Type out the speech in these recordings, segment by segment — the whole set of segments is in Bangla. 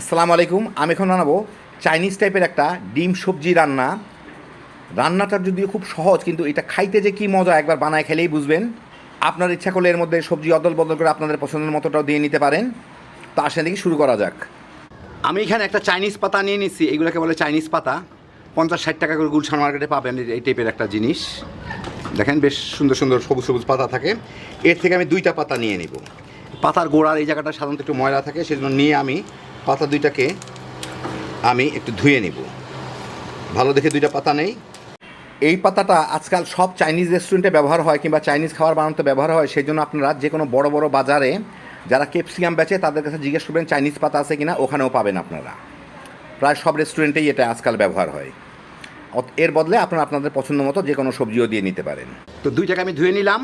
আসসালামু আলাইকুম। আমি এখন বানাবো চাইনিজ টাইপের একটা ডিম সবজি রান্না। রান্নাটা যদিও খুব সহজ, কিন্তু এটা খাইতে যে কী মজা একবার বানায় খেলেই বুঝবেন। আপনার ইচ্ছা করলে এর মধ্যে সবজি অদল বদল করে আপনাদের পছন্দের মতোটাও দিয়ে নিতে পারেন। তা আসেন দেখি শুরু করা যাক। আমি এখানে একটা চাইনিজ পাতা নিয়ে নিচ্ছি এগুলোকে বলে চাইনিজ পাতা। পঞ্চাশ ষাট টাকা করে গুলশান মার্কেটে পাবেন এই টাইপের একটা জিনিস। দেখেন বেশ সুন্দর সুন্দর সবুজ সবুজ পাতা থাকে। এর থেকে আমি দুইটা পাতা নিয়ে নিব। পাতার গোড়ার এই জায়গাটা সাধারণত একটু ময়লা থাকে, সেজন্য নিয়ে আমি পাতা দুইটাকে আমি একটু ধুয়ে নিব। ভালো দেখে দুইটা পাতা নেই। এই পাতাটা আজকাল সব চাইনিজ রেস্টুরেন্টে ব্যবহার হয় কিংবা চাইনিজ খাবার বানাতে ব্যবহার হয়, সেই জন্য আপনারা যে কোনো বড় বড় বাজারে যারা ক্যাপসিকাম বেচে তাদের কাছে জিজ্ঞেস করবেন, চাইনিজ পাতা আছে কিনা? ওখানেও পাবেন আপনারা। প্রায় সব রেস্টুরেন্টেই এটা আজকাল ব্যবহার হয়। এর বদলে আপনারা আপনাদের পছন্দ মতো যে কোনো সবজিও দিয়ে নিতে পারেন। তো দুইটাকে আমি ধুয়ে নিলাম।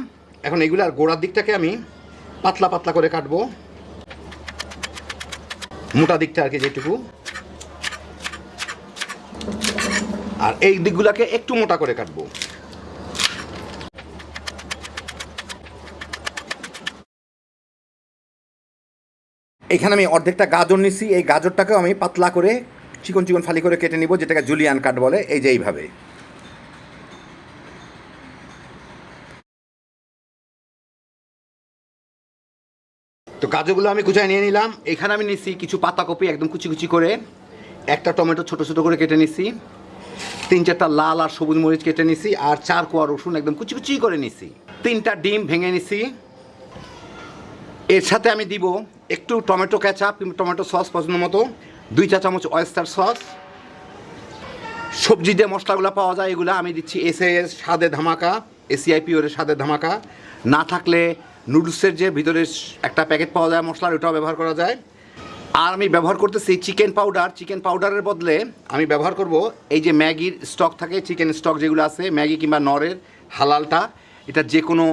এখন এগুলার গোড়ার দিকটাকে আমি পাতলা পাতলা করে কাটবো। মোটা দিকটা আর কি যেটুকু। আর এই দিকগুলোকে একটু মোটা করে কাটবো। এখানে আমি অর্ধেকটা গাজর নিছি, এই গাজরটাকেও আমি পাতলা করে চিকন চিকন ফালি করে কেটে নিব, যেটাকে জুলিয়ান কাট বলে, এই যে এইভাবে। তো গাজরগুলো আমি কুচায় নিয়ে নিলাম। এখানে আমি নিছি কিছু পাতাকপি একদম কুচি কুচি করে। একটা টমেটো ছোট ছোট করে কেটে নিছি। তিন চারটা লাল আর সবুজ মরিচ কেটে নিছি আর চার কোয়া রসুন একদম কুচি কুচি করে নিছি। তিনটা ডিম ভেঙে নিছি। এর সাথে আমি দিব একটু টমেটো ক্যাচাপ টমেটো সস পছন্দ মতো, দুই চা চামচ অয়েস্টার সস। সবজি যে মশলাগুলো পাওয়া যায় এগুলো। আমি দিচ্ছি এসে স্বাদে ধামাকা এসিআই পিওরের স্বাদে ধামাকা। না থাকলে নুডলসের যে ভিতরে একটা প্যাকেট পাওয়া যায়, মশলার, ওটাও ব্যবহার করা যায়। আর আমি ব্যবহার করতেছি চিকেন পাউডার। চিকেন পাউডারের বদলে আমি ব্যবহার করব এই যে ম্যাগির স্টক থাকে, চিকেন স্টক যেগুলো আছে, ম্যাগি কিংবা নরের হালালটা। এটা যে কোনো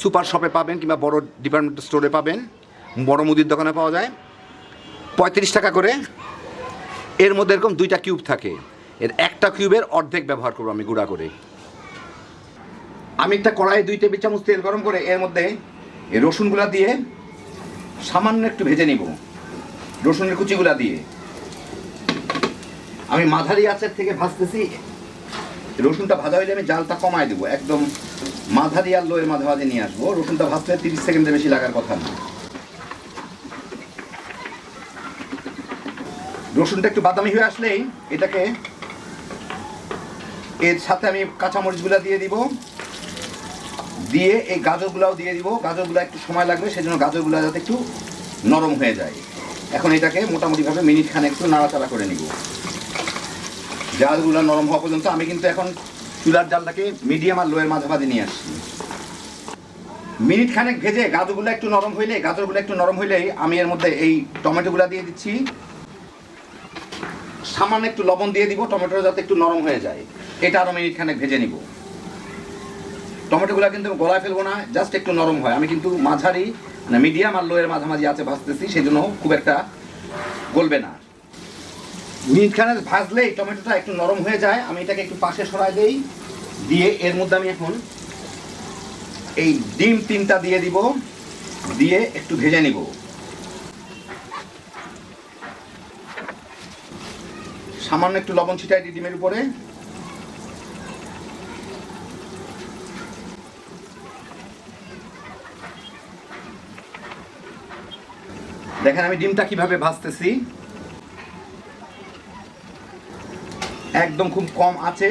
সুপার শপে পাবেন কিংবা বড় ডিপার্টমেন্টাল স্টোরে পাবেন। বড় মুদির দোকানে পাওয়া যায়। পঁয়ত্রিশ টাকা করে। এর মধ্যে এরকম দুইটা কিউব থাকে। এর একটা কিউবের অর্ধেক ব্যবহার করব আমি গুঁড়া করে। আমি একটা কড়াইয়ে দুই টেবিল চামচ তেল গরম করে এর মধ্যে এই রসুনগুলা দিয়ে সামান্য একটু ভেজে নিব। রসুনের কুচিগুলা দিয়ে। আমি মাঝারি আঁচের থেকে ভাজতেছি। রসুনটা ভাজা হইলে আমি জালটা কমায় দেবো। একদম মাঝারি আর লোয়ের মাঝে মাঝে নিয়ে আসব। রসুনটা ভাজতে তিরিশ সেকেন্ডে বেশি লাগার কথা না। রসুনটা একটু বাদামি হয়ে আসলেই এটাকে এর সাথে আমি কাঁচামরিচগুলো দিয়ে দিব। দিয়ে এই গাজরগুলাও দিয়ে দিব। গাজরগুলো একটু সময় লাগবে, সেজন্য গাজরগুলো যাতে একটু নরম হয়ে যায়। এখন এটাকে মোটামুটিভাবে মিনিট খানে একটু নাড়াচাড়া করে নিব। জালগুলো নরম হওয়া পর্যন্ত আমি কিন্তু এখন চুলার জালটাকে মিডিয়াম আর লোয়ের মাঝামাঝি নিয়ে আসছি। মিনিট খানেক ভেজে গাজরগুলো একটু নরম হইলে, গাজরগুলো একটু নরম হইলেই আমি এর মধ্যে এই টমেটোগুলো দিয়ে দিচ্ছি। সামান্য একটু লবণ দিয়ে দিব, টমেটোটা যাতে একটু নরম হয়ে যায়। এটা আরও মিনিট খানেক ভেজে নিব। টমেটোগুলো কিন্তু আমি গলায় ফেলব না জাস্ট একটু নরম হয়। আমি কিন্তু মাঝারি মানে মিডিয়াম আর লোয়ের মাঝামাঝি আছে ভাজতেছি সেই জন্য খুব একটা গলবে না। মিনিট খানেক ভাজলেই টমেটোটা একটু নরম হয়ে যায়। আমি এটাকে একটু পাশে সরাই দেই, দিয়ে এর মধ্যে আমি এখন এই ডিম তিনটা দিয়ে দিব, দিয়ে একটু ভেজে নিব। সামান্য একটু লবণ ছিটাই দিই ডিমের উপরে। দেখেন আমি ডিমটা কীভাবে ভাজতেছি। একদম খুব কম আছে।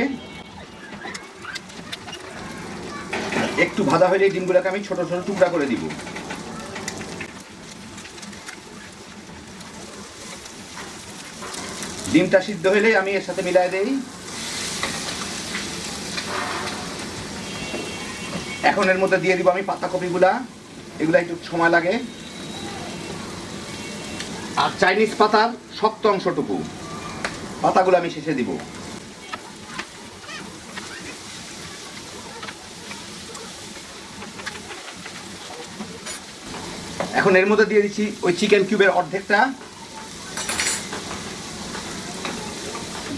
একটু ভাজা হলে ডিমগুলোকে আমি ছোট ছোট টুকরা করে দিব। ডিমটা সিদ্ধ হলেই আমি এর সাথে মিলাই দেই। এখন এর মধ্যে দিয়ে দিব আমি পাতাকপিগুলা। এগুলা একটু সময় লাগে। আর চাইনিজ পাতার শক্ত অংশটুকু। পাতাগুলো আমি শেষে দিব। এখন এর মধ্যে দিয়ে দিচ্ছি ওই চিকেন কিউবের অর্ধেকটা।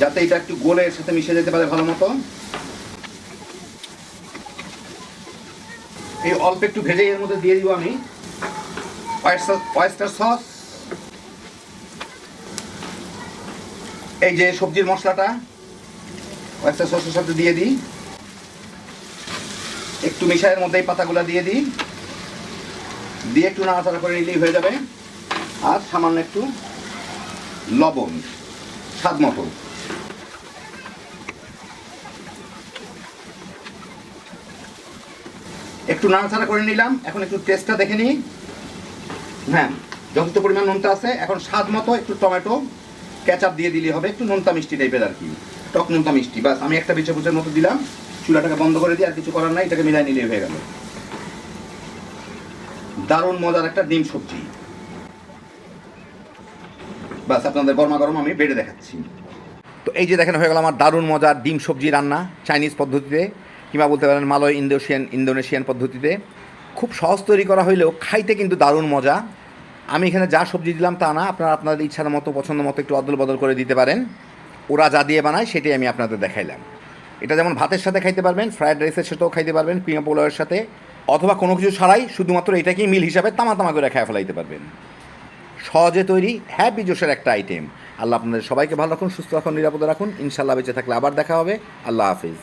যাতে এটা একটু গোলে এর সাথে মিশে যেতে পারে ভালো মতো। এই অল্প একটু ভেজে এর মধ্যে দিয়ে দিব আমি। অয়েস্টার সস এই যে সবজির মশলাটা, একটা সসের সাথে দিয়ে দিই। একটু মিশাইয়ের মধ্যে এই পাতাগুলো দিয়ে দিই। দিয়ে একটু নাড়াচাড়া করে নিলেই হয়ে যাবে। আর সামান্য একটু লবণ, স্বাদ মতো। একটু নাড়াচাড়া করে নিলাম। এখন একটু টেস্টটা দেখে নিই। হ্যাঁ যথেষ্ট পরিমাণ নোনতা আছে, এখন স্বাদ মতো একটু টমেটো কেচাপ দিয়ে দিলে হবে, একটু নোনতা মিষ্টি টাইপের আর কি। টক নোনতা মিষ্টি, বাস, আমি একটা বিছে বুচের মতো দিলাম, চুলাটাকে বন্ধ করে দিই আর কিছু করার নাই, এটাকে মিলাই নিলেই হয়ে গেল। দারুণ মজার একটা ডিম সবজি। বাস, আপনাদের গরমা গরম আমি বেড়ে দেখাচ্ছি। তো এই যে দেখেন, হয়ে গেল আমার দারুণ মজার ডিম সবজি রান্না চাইনিজ পদ্ধতিতে, কিংবা বলতে পারেন মালয় ইন্দোশিয়ান ইন্দোনেশিয়ান পদ্ধতিতে। খুব সহজ তৈরি করা হইলেও খাইতে কিন্তু দারুণ মজা। আমি এখানে যা সবজি দিলাম তা না, আপনারা আপনাদের ইচ্ছার মতো, পছন্দ মতো একটু অদল বদল করে দিতে পারেন। ওরা যা দিয়ে বানায় সেটাই আমি আপনাদের দেখাইলাম। এটা যেমন ভাতের সাথে খাইতে পারবেন, ফ্রায়েড রাইসের সাথেও খাইতে পারবেন পিঁয়া পোলাওয়ের সাথে, অথবা কোনো কিছু ছাড়াই শুধুমাত্র এটাকেই মিল হিসাবে তামা তামা করে খেয়ে ফেলাইতে পারবেন। সহজে তৈরি হ্যাপি জোশের একটা আইটেম। আল্লাহ আপনাদের সবাইকে ভালো রাখুন, সুস্থ রাখুন, নিরাপদে রাখুন। ইনশাল্লাহ বেঁচে থাকলে আবার দেখা হবে। আল্লাহ হাফিজ।